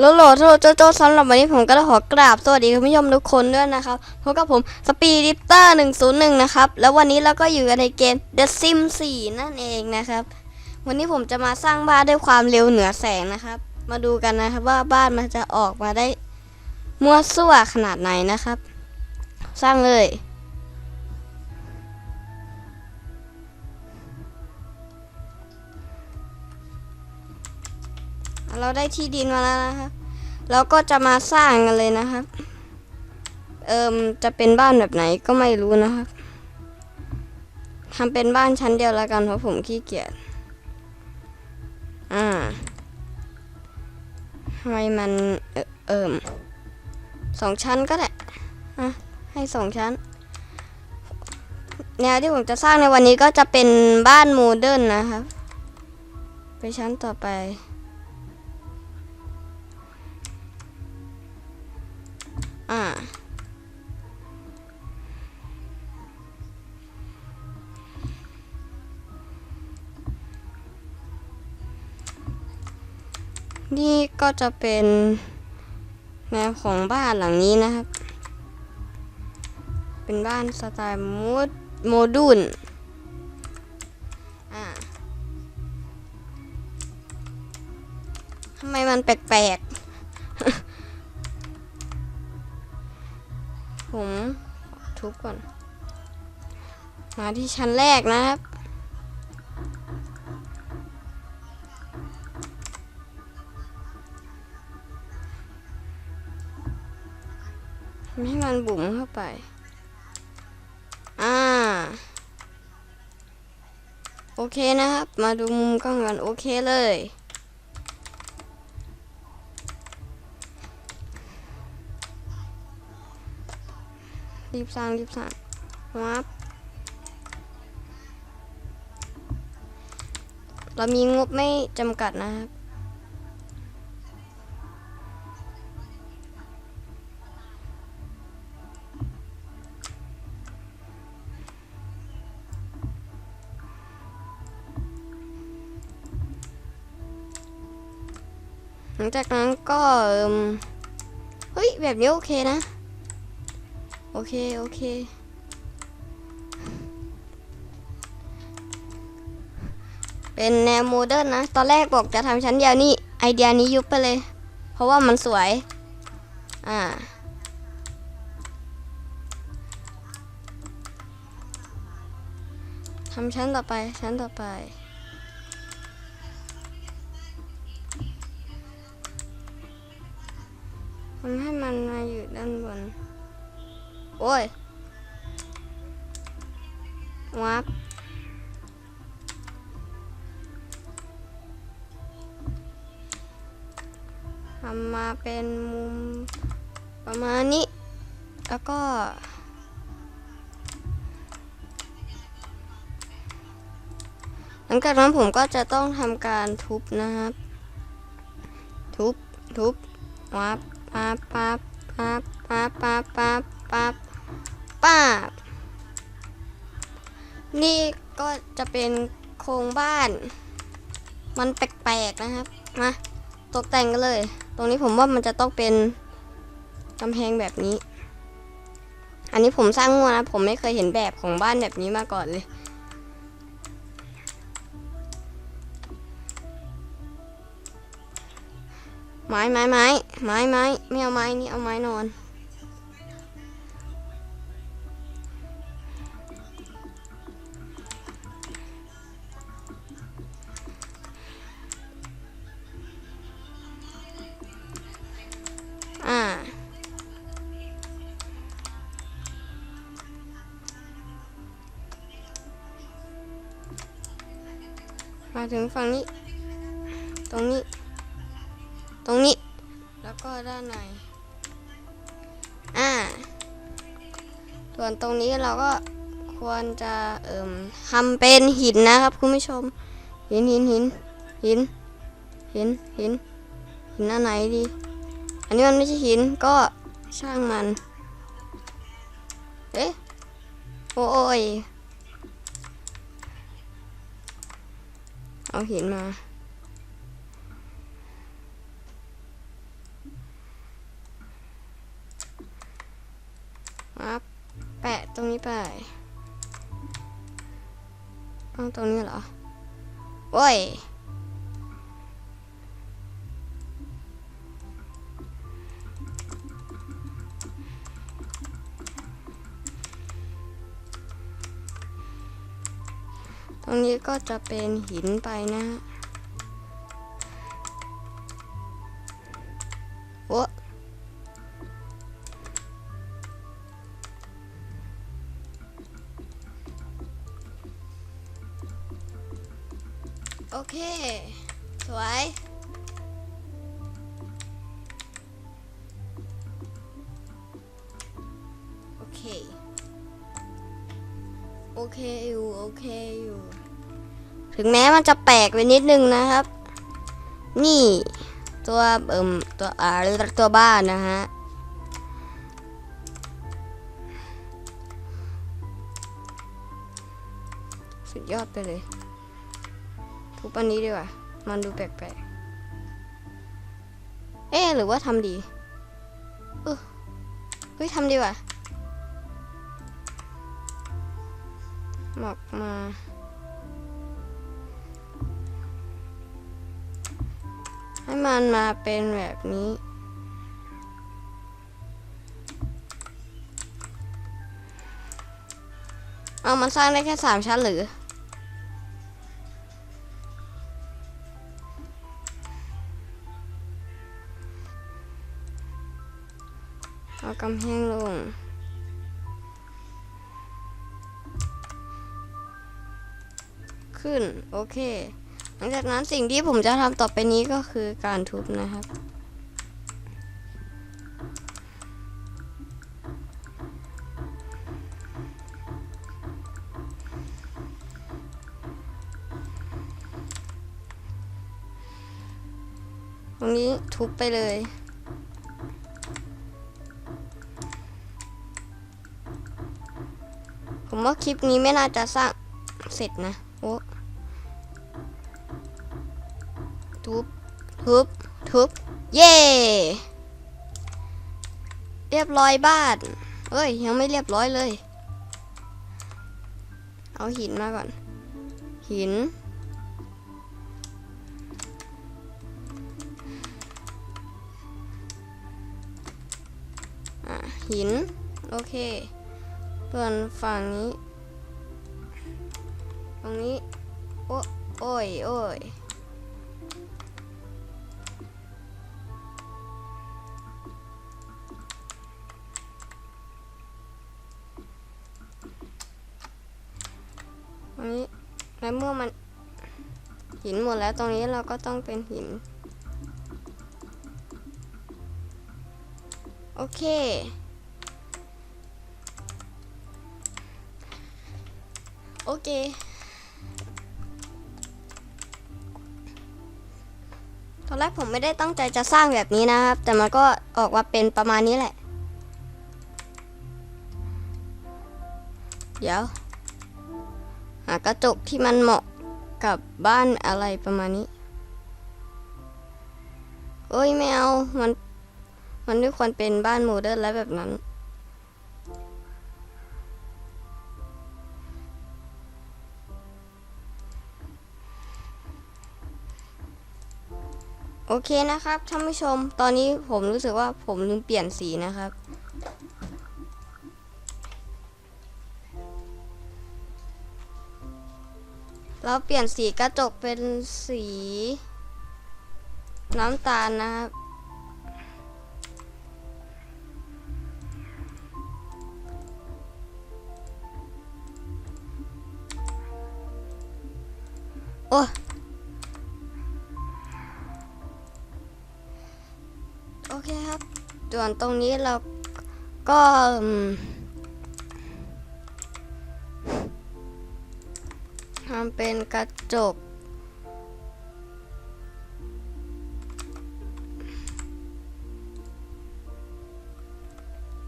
โลโลโทโจโจสำหรับวันนี้ผมก็ขอกราบสวัสดีคุณผู้ชมทุกคนด้วยนะครับพบกับผมสปีดิปเตอร์101 นะครับ แล้ววันนี้เราก็อยู่กันในเกม The Sim 4นั่นเองนะครับ วันนี้ผมจะมาสร้างบ้านด้วยความเร็วเหนือแสงนะครับ มาดูกันนะครับว่าบ้านมันจะออกมาได้มั่วซั่วขนาดไหนนะครับ สร้างเลย เราได้ที่ดินมาแล้วนะครับเราก็จะมาสร้างกันเลยนะครับ เอิมจะเป็นบ้านแบบไหนก็ไม่รู้นะครับทำเป็นบ้านชั้นเดียวแล้วกันเพราะผมขี้เกียจ อ่าทำไมมันเอิมสองชั้นก็ได้อะให้สองชั้น แนวที่ผมจะสร้างในวันนี้ก็จะเป็นบ้านโมเดิร์นนะครับ ไปชั้นต่อไป นี่ก็จะเป็นแนวของบ้านหลังนี้นะครับ เป็นบ้านสไตล์โมดโมดูลทำไมมันแปลกๆ ผมทุบก่อน มาที่ชั้นแรกนะครับ ให้มันบุ๋มเข้าไป อ่า โอเคนะครับ มาดูมุมกล้องกันโอเคเลย รีบสร้างรีบสร้างวับเรามีงบไม่จำกัดนะครับ หลังจากนั้นก็เฮ้ยแบบนี้โอเคนะ โอเค โอเค เป็นแนวโมเดิร์นนะ ตอนแรกบอกจะทำชั้นเดียวนี่ ไอเดียนี้ยุบไปเลย เพราะว่ามันสวย อ่าทำชั้นต่อไปชั้นต่อไป ทำให้มันมาอยู่ด้านบน โอ้ยวับทำมาเป็นมุมประมาณนี้ แล้วก็หลังจากนั้นผมก็จะต้องทำการทุบนะครับ ทุบ ทุบวับ ปั๊บปั๊บปั๊บปั๊บปั๊บปั๊บปั๊บปั๊บนี่ก็จะเป็นโครงบ้าน มันแปลกๆนะครับ มาตกแต่งกันเลย ตรงนี้ผมว่ามันจะต้องเป็นกำแพงแบบนี้ อันนี้ผมสร้างงัวนะ ผมไม่เคยเห็นแบบของบ้านแบบนี้มาก่อนเลย ไม้ไม้ไม้ไม้ไม้ไม่เอาไม้นี่เอาไม้นอนอ่ามาถึงฝั่งนี้ ตรงนี้ ตรงนี้ แล้วก็ด้านในอ่า ส่วนตรงนี้เราก็ควรจะเอิ่มทำเป็นหินนะครับคุณผู้ชม หินหินหินหินหินหินหินอันไหนดี อันนี้มันไม่ใช่หินก็ช่างมัน เอ๊ะ โอ้ย เอาหินมา ต รงนี้ไปเอาตรงนี้เหรอโอ้ยตรงนี้ก็จะเป็นหินไปนะ โอเค สวย โอเค โอเคอยู่ โอเคอยู่ ถึงแม้มันจะแปลกไปนิดนึงนะครับ นี่ ตัวเอิ่มตัวอ่าตัวบ้านนะฮะสุดยอดไปเลย ทุบอันนี้ดีกว่า มันดูแปลกๆ เอ๊หรือว่าทำดี เออเฮ้ยทำดีว่ะหมอกมา ให้มันมาเป็นแบบนี้เอามันสร้างได้แค่สามชั้นหรือ เอากำแพงลง ขึ้น โอเค หลังจากนั้นสิ่งที่ผมจะทำต่อไปนี้ก็คือการทุบนะครับตรงนี้ทุบไปเลย ผมว่าคลิปนี้ไม่น่าจะสร้างเสร็จนะ โอ้ทุบ ทุบ ทุบ เย่เรียบร้อยบ้าน เอ้ย ยังไม่เรียบร้อยเลย เอาหินมาก่อน หินอะหิน โอเค ส่วนฝั่งนี้ ตรงนี้ โอ้โอ้ยโอ้ยตรงนี้แล้วเมื่อมันหินหมดแล้วตรงนี้เราก็ต้องเป็นหิน โอเค โอเค ตอนแรกผมไม่ได้ตั้งใจจะสร้างแบบนี้นะครับ แต่มันก็ออกมาเป็นประมาณนี้แหละ เดี๋ยว หากระจกที่มันเหมาะกับบ้านอะไรประมาณนี้เอ้ยไม่เอา มัน มันไม่ควรเป็นบ้านโมเดิร์นแล้วแบบนั้น โอเคนะครับท่านผู้ชม ตอนนี้ผมรู้สึกว่าผมลืมเปลี่ยนสีนะครับ เราเปลี่ยนสีกระจกเป็นสี น้ำตาลนะครับโอ้ ส่วนตรงนี้เราก็ทำเป็นกระจก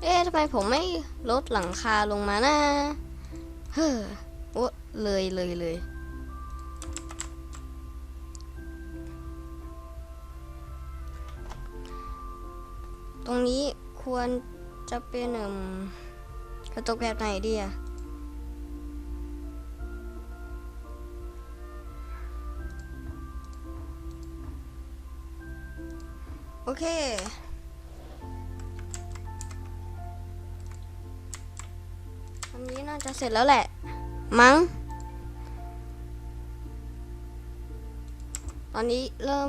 เอ๊ะทำไมผมไม่ลดหลังคาลงมานะเฮ้อเลยเลยเลย รงนี้ควรจะเป็นเอ่มกระจกแบบไหนดีอะโอเค อันนี้น่าจะเสร็จแล้วแหละ มั้ง ตอนนี้เริ่ม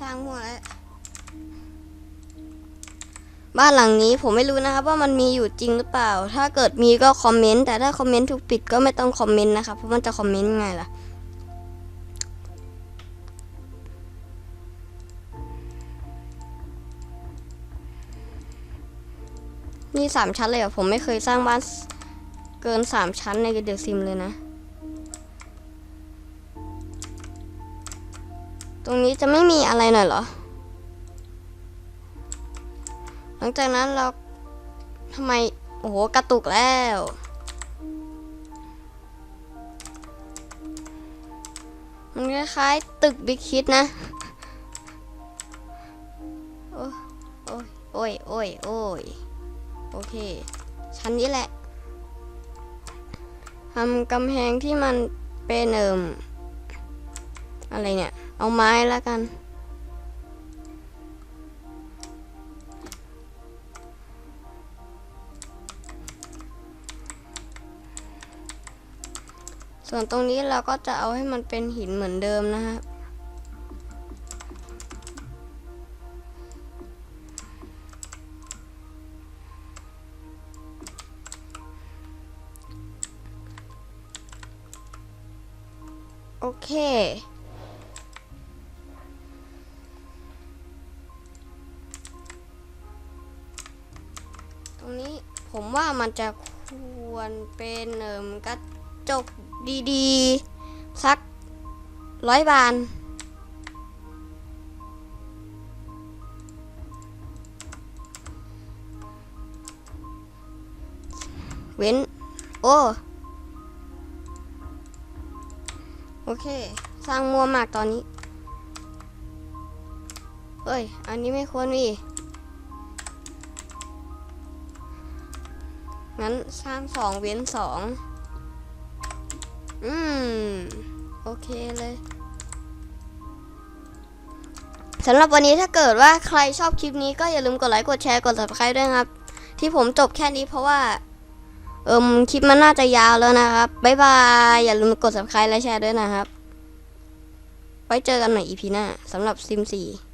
สร้างหัวแล้ว บ้านหลังนี้ผมไม่รู้นะครับว่ามันมีอยู่จริงหรือเปล่า ถ้าเกิดมีก็คอมเมนต์แต่ถ้าคอมเมนต์ถูกปิดก็ไม่ต้องคอมเมนต์นะครับเพราะมันจะคอมเมนต์ยังไงล่ะนี่สามชั้นเลยเหรอผมไม่เคยสร้างบ้านเกินสามชั้นในเดอะซิมเลยนะ ตรงนี้จะไม่มีอะไรหน่อยเหรอ ลังจากนั้นเราทำไม โอ้โห กระตุกแล้ว มันคล้ายๆตึกบิ๊กคิดนะโอ้ยโอ้ยโอ้ยโอ้ยโอเค ชั้นนี้แหละทำกำแพงที่มันเป็นเอิมอะไรเนี่ย เอาไม้แล้วกัน ส่วนตรงนี้เราก็จะเอาให้มันเป็นหินเหมือนเดิมนะครับโอเค ตรงนี้ผมว่ามันจะควรเป็นเอิมกระจก ดีๆ สักร้อยบาน เว้น โอ้ โอเค สร้างมัวมากตอนนี้ เอ้ย อันนี้ไม่ควรมีงั้นสร้างสองเว้นสอง อืม โอเคเลยสำหรับวันนี้ถ้าเกิดว่าใครชอบคลิปนี้ก็อย่าลืมกดไลค์ กดแชร์ กด subscribe ด้วยครับ ที่ผมจบแค่นี้เพราะว่า เอิมคลิปมันน่าจะยาวแล้วนะครับ บ๊ายบาย อย่าลืมกด subscribe และแชร์ด้วยนะครับ ไว้เจอกันใหม่ EP หน้าสำหรับซิม4จบ